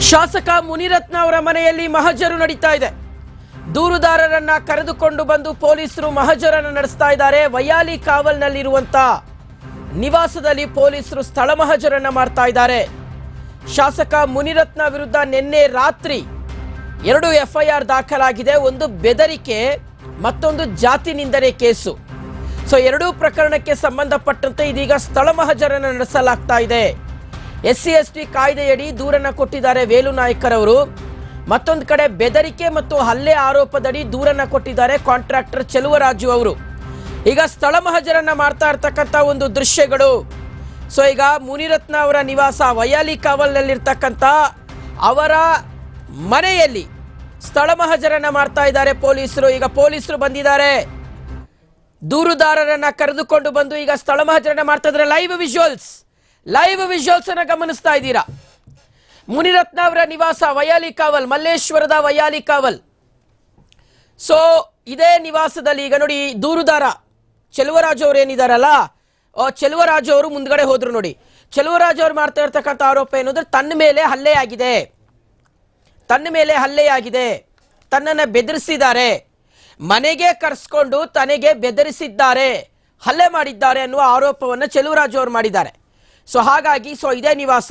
ಶಾಸಕ ಮುನಿರತ್ನ ಅವರ ಮನೆಯಲ್ಲಿ ಮಹಜರು ನಡೀತಾ ಇದೆ. ದೂರುದಾರರನ್ನ ಕರೆದುಕೊಂಡು ಬಂದು ಪೊಲೀಸರು ಮಹಜರನ್ನು ನಡೆಸ್ತಾ ಇದ್ದಾರೆ. ವಯಾಲಿ ಕಾವಲ್ನಲ್ಲಿರುವಂತ ನಿವಾಸದಲ್ಲಿ ಪೊಲೀಸರು ಸ್ಥಳ ಮಹಜರನ್ನ ಮಾಡ್ತಾ ಇದ್ದಾರೆ. ಶಾಸಕ ಮುನಿರತ್ನ ವಿರುದ್ಧ ನಿನ್ನೆ ರಾತ್ರಿ ಎರಡು ಎಫ್ಐಆರ್ ದಾಖಲಾಗಿದೆ. ಒಂದು ಬೆದರಿಕೆ, ಮತ್ತೊಂದು ಜಾತಿ ನಿಂದನೆ ಕೇಸು. ಸೊ, ಎರಡೂ ಪ್ರಕರಣಕ್ಕೆ ಸಂಬಂಧಪಟ್ಟಂತೆ ಇದೀಗ ಸ್ಥಳ ಮಹಜರನ್ನು ನಡೆಸಲಾಗ್ತಾ ಇದೆ. ಎಸ್ ಸಿ ಎಸ್ ಟಿ ಕಾಯ್ದೆಯಡಿ ದೂರನ್ನ ಕೊಟ್ಟಿದ್ದಾರೆ ವೇಲು ನಾಯ್ಕರವರು. ಮತ್ತೊಂದು ಕಡೆ ಬೆದರಿಕೆ ಮತ್ತು ಹಲ್ಲೆ ಆರೋಪದಡಿ ದೂರನ್ನ ಕೊಟ್ಟಿದ್ದಾರೆ ಕಾಂಟ್ರಾಕ್ಟರ್ ಚೆಲುವರಾಜು ಅವರು. ಈಗ ಸ್ಥಳ ಮಹಜರನ್ನ ಮಾಡ್ತಾ ಇರ್ತಕ್ಕಂಥ ಒಂದು ದೃಶ್ಯಗಳು. ಸೊ ಈಗ ಮುನಿರತ್ನ ಅವರ ನಿವಾಸ ವಯಾಲಿ ಕಾವಲ್ನಲ್ಲಿರ್ತಕ್ಕಂಥ ಅವರ ಮನೆಯಲ್ಲಿ ಸ್ಥಳ ಮಹಜರನ್ನ ಮಾಡ್ತಾ ಇದ್ದಾರೆ ಪೊಲೀಸರು. ಈಗ ಪೊಲೀಸರು ಬಂದಿದ್ದಾರೆ. ದೂರುದಾರರನ್ನ ಕರೆದುಕೊಂಡು ಬಂದು ಈಗ ಸ್ಥಳ ಮಹಜರನ್ನ ಮಾಡ್ತಾ ಇದ್ದಾರೆ. ಲೈವ್ ವಿಜುವಲ್ಸ್ ಲೈವ್ ವಿಜುವಲ್ಸ್ ಅನ್ನ ಗಮನಿಸ್ತಾ ಇದ್ದೀರಾ? ಮುನಿರತ್ನ ಅವರ ನಿವಾಸ ವಯಾಲಿ ಕಾವಲ್, ಮಲ್ಲೇಶ್ವರದ ವಯಾಲಿ ಕಾವಲ್. ಸೊ ಇದೇ ನಿವಾಸದಲ್ಲಿ ಈಗ ನೋಡಿ ದೂರುದಾರ ಚೆಲುವರಾಜು ಅವರು ಏನಿದಾರಲ್ಲ ಚೆಲುವರಾಜು ಅವರು ಮುಂದ್ಗಡೆ ಹೋದ್ರು ನೋಡಿ. ಚೆಲುವರಾಜು ಅವರು ಮಾಡ್ತಾ ಇರ್ತಕ್ಕಂಥ ಆರೋಪ ಏನಂದ್ರೆ ತನ್ನ ಮೇಲೆ ಹಲ್ಲೆ ಆಗಿದೆ. ತನ್ನ ಮೇಲೆ ಹಲ್ಲೆಯಾಗಿದೆ ತನ್ನನ್ನು ಬೆದರಿಸಿದ್ದಾರೆ. ಮನೆಗೆ ಕರೆಸ್ಕೊಂಡು ತನಗೆ ಬೆದರಿಸಿದ್ದಾರೆ. ಹಲ್ಲೆ ಮಾಡಿದ್ದಾರೆ ಅನ್ನುವ ಆರೋಪವನ್ನು ಚೆಲುವರಾಜು ಅವರು ಮಾಡಿದ್ದಾರೆ. ಸೊ ಹಾಗಾಗಿ ಸೊ ಇದೇ ನಿವಾಸ.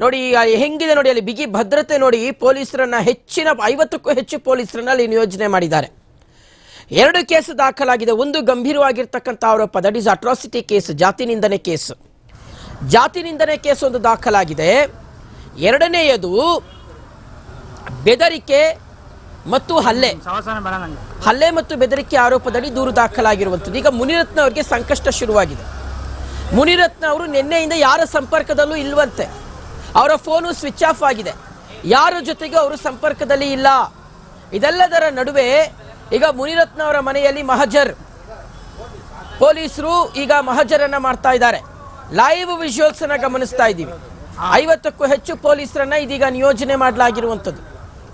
ನೋಡಿ ಈಗ ಹೆಂಗಿದೆ ನೋಡಿ ಅಲ್ಲಿ ಬಿಗಿ ಭದ್ರತೆ ನೋಡಿ ಪೊಲೀಸರನ್ನ ಹೆಚ್ಚಿನ ಐವತ್ತಕ್ಕೂ ಹೆಚ್ಚು ಪೊಲೀಸರನ್ನ ಅಲ್ಲಿ ನಿಯೋಜನೆ ಮಾಡಿದ್ದಾರೆ. ಎರಡು ಕೇಸ್ ದಾಖಲಾಗಿದೆ. ಒಂದು ಗಂಭೀರವಾಗಿರ್ತಕ್ಕಂಥ ಆರೋಪ. ದಟ್ ಈಸ್ ಅಟ್ರಾಸಿಟಿ ಕೇಸ್ ಜಾತಿ ನಿಂದನೆ ಕೇಸ್. ಜಾತಿ ನಿಂದನೆ ಕೇಸ್ ಒಂದು ದಾಖಲಾಗಿದೆ. ಎರಡನೆಯದು ಬೆದರಿಕೆ ಮತ್ತು ಹಲ್ಲೆ. ಹಲ್ಲೆ ಮತ್ತು ಬೆದರಿಕೆ ಆರೋಪದಡಿ ದೂರು ದಾಖಲಾಗಿರುವಂಥದ್ದು. ಈಗ ಮುನಿರತ್ನ ಅವರಿಗೆ ಸಂಕಷ್ಟ ಶುರುವಾಗಿದೆ. ಮುನಿರತ್ನ ಅವರು ನಿನ್ನೆಯಿಂದ ಯಾರ ಸಂಪರ್ಕದಲ್ಲೂ ಇಲ್ವಂತೆ. ಅವರ ಫೋನು ಸ್ವಿಚ್ ಆಫ್ ಆಗಿದೆ. ಯಾರ ಜೊತೆಗೂ ಅವರು ಸಂಪರ್ಕದಲ್ಲಿ ಇಲ್ಲ. ಇದೆಲ್ಲದರ ನಡುವೆ ಈಗ ಮುನಿರತ್ನ ಅವರ ಮನೆಯಲ್ಲಿ ಮಹಜರ್. ಪೊಲೀಸರು ಈಗ ಮಹಜರನ್ನ ಮಾಡ್ತಾ ಇದ್ದಾರೆ. ಲೈವ್ ವಿಜುವಲ್ಸ್ ಅನ್ನ ಗಮನಿಸ್ತಾ ಇದ್ದೀವಿ. ಐವತ್ತಕ್ಕೂ ಹೆಚ್ಚು ಪೊಲೀಸರನ್ನ ಇದೀಗ ನಿಯೋಜನೆ ಮಾಡಲಾಗಿರುವಂಥದ್ದು.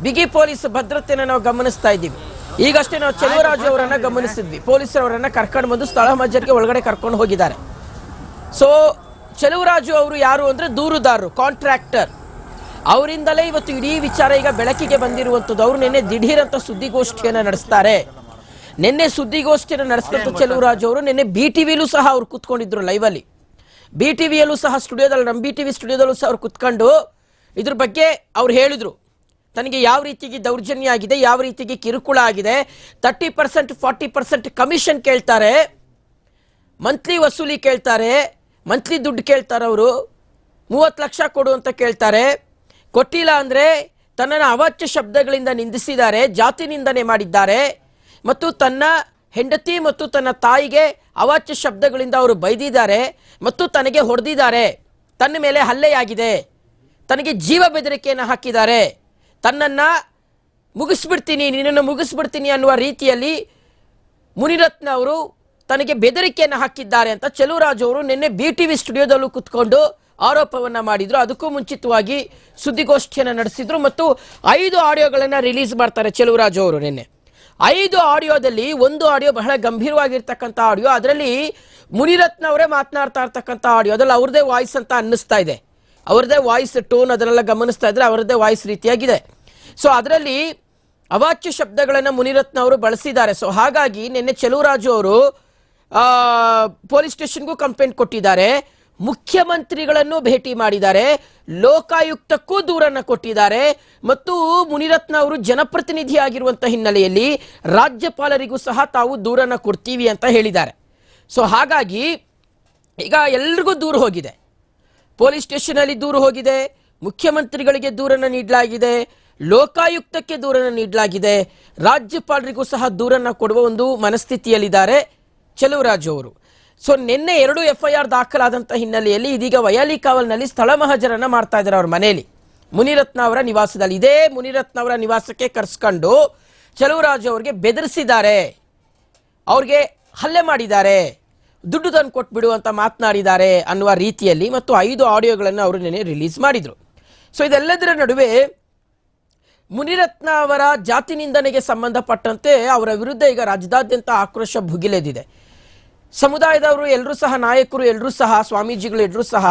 ಬಿಗಿ ಪೊಲೀಸ್ ಭದ್ರತೆಯನ್ನು ನಾವು ಗಮನಿಸ್ತಾ ಇದ್ದೀವಿ. ಈಗಷ್ಟೇ ನಾವು ಚೆಲುವರಾಜು ಅವರನ್ನ ಗಮನಿಸಿದ್ವಿ. ಪೊಲೀಸರವರನ್ನ ಕರ್ಕೊಂಡು ಬಂದು ಸ್ಥಳ ಮಹಜರ್ಗೆ ಒಳಗಡೆ ಕರ್ಕೊಂಡು ಹೋಗಿದ್ದಾರೆ. ಸೊ ಚೆಲುವರಾಜು ಅವರು ಯಾರು ಅಂದರೆ ದೂರುದಾರರು ಕಾಂಟ್ರಾಕ್ಟರ್ ಅವರಿಂದಲೇ ಇವತ್ತು ಇಡೀ ವಿಚಾರ ಈಗ ಬೆಳಕಿಗೆ ಬಂದಿರುವಂಥದ್ದು ಅವರು ನಿನ್ನೆ ದಿಢೀರ್ ಅಂತ ಸುದ್ದಿಗೋಷ್ಠಿಯನ್ನು ನಡೆಸ್ತಾರೆ. ನಿನ್ನೆ ಸುದ್ದಿಗೋಷ್ಠಿಯನ್ನು ನಡೆಸಿದಂಥ ಚೆಲುವರಾಜು ಅವರು. ನಿನ್ನೆ ಬಿ ಟಿ ವಿಲೂ ಸಹ ಅವ್ರು ಕೂತ್ಕೊಂಡಿದ್ರು ಲೈವಲ್ಲಿ ಬಿ ಟಿ ವಿಯಲ್ಲೂ ಸಹ ಸ್ಟುಡಿಯೋದಲ್ಲಿ ನಮ್ಮ ಬಿ ಟಿ ವಿ ಸ್ಟುಡಿಯೋದಲ್ಲೂ ಸಹ ಅವ್ರು ಕೂತ್ಕೊಂಡು ಇದ್ರ ಬಗ್ಗೆ ಅವ್ರು ಹೇಳಿದರು. ತನಗೆ ಯಾವ ರೀತಿಗೆ ದೌರ್ಜನ್ಯ ಆಗಿದೆ ಯಾವ ರೀತಿಗೆ ಕಿರುಕುಳ ಆಗಿದೆ thirty percent forty percent commission ಕೇಳ್ತಾರೆ ಮಂತ್ಲಿ ವಸೂಲಿ ಕೇಳ್ತಾರೆ ಮಂತ್ಲಿ ದುಡ್ಡು ಕೇಳ್ತಾರೆ ಅವರು. ಮೂವತ್ತು ಲಕ್ಷ ಕೊಡು ಅಂತ ಕೇಳ್ತಾರೆ. ಕೊಟ್ಟಿಲ್ಲ ಅಂದರೆ ತನ್ನನ್ನು ಅವಾಚ್ಯ ಶಬ್ದಗಳಿಂದ ನಿಂದಿಸಿದ್ದಾರೆ, ಜಾತಿ ನಿಂದನೆ ಮಾಡಿದ್ದಾರೆ. ಮತ್ತು ತನ್ನ ಹೆಂಡತಿ ಮತ್ತು ತನ್ನ ತಾಯಿಗೆ ಅವಾಚ್ಯ ಶಬ್ದಗಳಿಂದ ಅವರು ಬೈದಿದ್ದಾರೆ ಮತ್ತು ತನಗೆ ಹೊಡೆದಿದ್ದಾರೆ. ತನ್ನ ಮೇಲೆ ಹಲ್ಲೆಯಾಗಿದೆ. ತನಗೆ ಜೀವ ಬೆದರಿಕೆಯನ್ನು ಹಾಕಿದ್ದಾರೆ. ತನ್ನನ್ನು ಮುಗಿಸ್ಬಿಡ್ತೀನಿ, ನಿನ್ನನ್ನು ಮುಗಿಸ್ಬಿಡ್ತೀನಿ ಅನ್ನುವ ರೀತಿಯಲ್ಲಿ ಮುನಿರತ್ನ ಅವರು ತನಗೆ ಬೆದರಿಕೆಯನ್ನು ಹಾಕಿದ್ದಾರೆ ಅಂತ ಚೆಲುವರಾಜು ಅವರು ನಿನ್ನೆ ಬಿ ಟಿ ವಿ ಸ್ಟುಡಿಯೋದಲ್ಲೂ ಕುತ್ಕೊಂಡು ಆರೋಪವನ್ನ ಮಾಡಿದ್ರು. ಅದಕ್ಕೂ ಮುಂಚಿತವಾಗಿ ಸುದ್ದಿಗೋಷ್ಠಿಯನ್ನು ನಡೆಸಿದ್ರು ಮತ್ತು ಐದು ಆಡಿಯೋಗಳನ್ನು ರಿಲೀಸ್ ಮಾಡ್ತಾರೆ ಚೆಲುವರಾಜು ಅವರು ನಿನ್ನೆ. ಐದು ಆಡಿಯೋದಲ್ಲಿ ಒಂದು ಆಡಿಯೋ ಬಹಳ ಗಂಭೀರವಾಗಿರ್ತಕ್ಕಂಥ ಆಡಿಯೋ. ಅದರಲ್ಲಿ ಮುನಿರತ್ನ ಅವರೇ ಮಾತನಾಡ್ತಾ ಇರ್ತಕ್ಕಂಥ ಆಡಿಯೋ. ಅದ್ರಲ್ಲಿ ಅವ್ರದೇ ವಾಯ್ಸ್ ಅಂತ ಅನ್ನಿಸ್ತಾ ಇದೆ. ಅವ್ರದ್ದೇ ವಾಯ್ಸ್, ಟೋನ್ ಅದನ್ನೆಲ್ಲ ಗಮನಿಸ್ತಾ ಇದ್ರೆ ಅವರದೇ ವಾಯ್ಸ್ ರೀತಿಯಾಗಿದೆ. ಸೊ ಅದರಲ್ಲಿ ಅವಾಚ್ಯ ಶಬ್ದಗಳನ್ನು ಮುನಿರತ್ನ ಅವರು ಬಳಸಿದ್ದಾರೆ. ಸೊ ಹಾಗಾಗಿ ನಿನ್ನೆ ಚೆಲುವರಾಜು ಅವರು ಪೊಲೀಸ್ ಸ್ಟೇಷನ್ಗೂ ಕಂಪ್ಲೇಂಟ್ ಕೊಟ್ಟಿದ್ದಾರೆ. ಮುಖ್ಯಮಂತ್ರಿಗಳನ್ನು ಭೇಟಿ ಮಾಡಿದ್ದಾರೆ. ಲೋಕಾಯುಕ್ತಕ್ಕೂ ದೂರನ್ನು ಕೊಟ್ಟಿದ್ದಾರೆ. ಮತ್ತು ಮುನಿರತ್ನ ಅವರು ಜನಪ್ರತಿನಿಧಿ ಆಗಿರುವಂಥ ಹಿನ್ನೆಲೆಯಲ್ಲಿ ರಾಜ್ಯಪಾಲರಿಗೂ ಸಹ ತಾವು ದೂರನ್ನು ಕೊಡ್ತೀವಿ ಅಂತ ಹೇಳಿದ್ದಾರೆ. ಸೊ ಹಾಗಾಗಿ ಈಗ ಎಲ್ರಿಗೂ ದೂರ ಹೋಗಿದೆ. ಪೊಲೀಸ್ ಸ್ಟೇಷನಲ್ಲಿ ದೂರ ಹೋಗಿದೆ. ಮುಖ್ಯಮಂತ್ರಿಗಳಿಗೆ ದೂರನ್ನು ನೀಡಲಾಗಿದೆ. ಲೋಕಾಯುಕ್ತಕ್ಕೆ ದೂರನ್ನು ನೀಡಲಾಗಿದೆ. ರಾಜ್ಯಪಾಲರಿಗೂ ಸಹ ದೂರನ್ನು ಕೊಡುವ ಒಂದು ಮನಸ್ಥಿತಿಯಲ್ಲಿದ್ದಾರೆ. ಚೆಲುವರಾಜು ಅವರು. ಸೊ ನಿನ್ನೆ ಎರಡು ಎಫ್ ಐ ಆರ್ ದಾಖಲಾದಂಥ ಹಿನ್ನೆಲೆಯಲ್ಲಿ ಇದೀಗ ವಯಾಲಿ ಕಾವಲ್ನಲ್ಲಿ ಸ್ಥಳ ಮಹಜರನ್ನ ಮಾಡ್ತಾ ಇದ್ದಾರೆ ಅವ್ರ ಮನೆಯಲ್ಲಿ ಮುನಿರತ್ನ ಅವರ ನಿವಾಸದಲ್ಲಿ. ಇದೇ ಮುನಿರತ್ನ ಅವರ ನಿವಾಸಕ್ಕೆ ಕರೆಸ್ಕೊಂಡು ಚೆಲುವರಾಜು ಅವರಿಗೆ ಬೆದರಿಸಿದ್ದಾರೆ. ಅವ್ರಿಗೆ ಹಲ್ಲೆ ಮಾಡಿದ್ದಾರೆ. ದುಡ್ಡು ತಂದು ಕೊಟ್ಬಿಡು ಅಂತ ಮಾತನಾಡಿದ್ದಾರೆ ಅನ್ನುವ ರೀತಿಯಲ್ಲಿ ಮತ್ತು ಐದು ಆಡಿಯೋಗಳನ್ನು ಅವರು ನಿನ್ನೆ ರಿಲೀಸ್ ಮಾಡಿದರು. ಸೊ ಇದೆಲ್ಲದರ ನಡುವೆ ಮುನಿರತ್ನ ಅವರ ಜಾತಿ ನಿಂದನೆಗೆ ಸಂಬಂಧಪಟ್ಟಂತೆ ಅವರ ವಿರುದ್ಧ ಈಗ ರಾಜ್ಯದಾದ್ಯಂತ ಆಕ್ರೋಶ ಭುಗಿಲೆದಿದೆ. ಸಮುದಾಯದವರು ಎಲ್ಲರೂ ಸಹ ನಾಯಕರು ಎಲ್ಲರೂ ಸಹ ಸ್ವಾಮೀಜಿಗಳು ಎಲ್ಲರೂ ಸಹ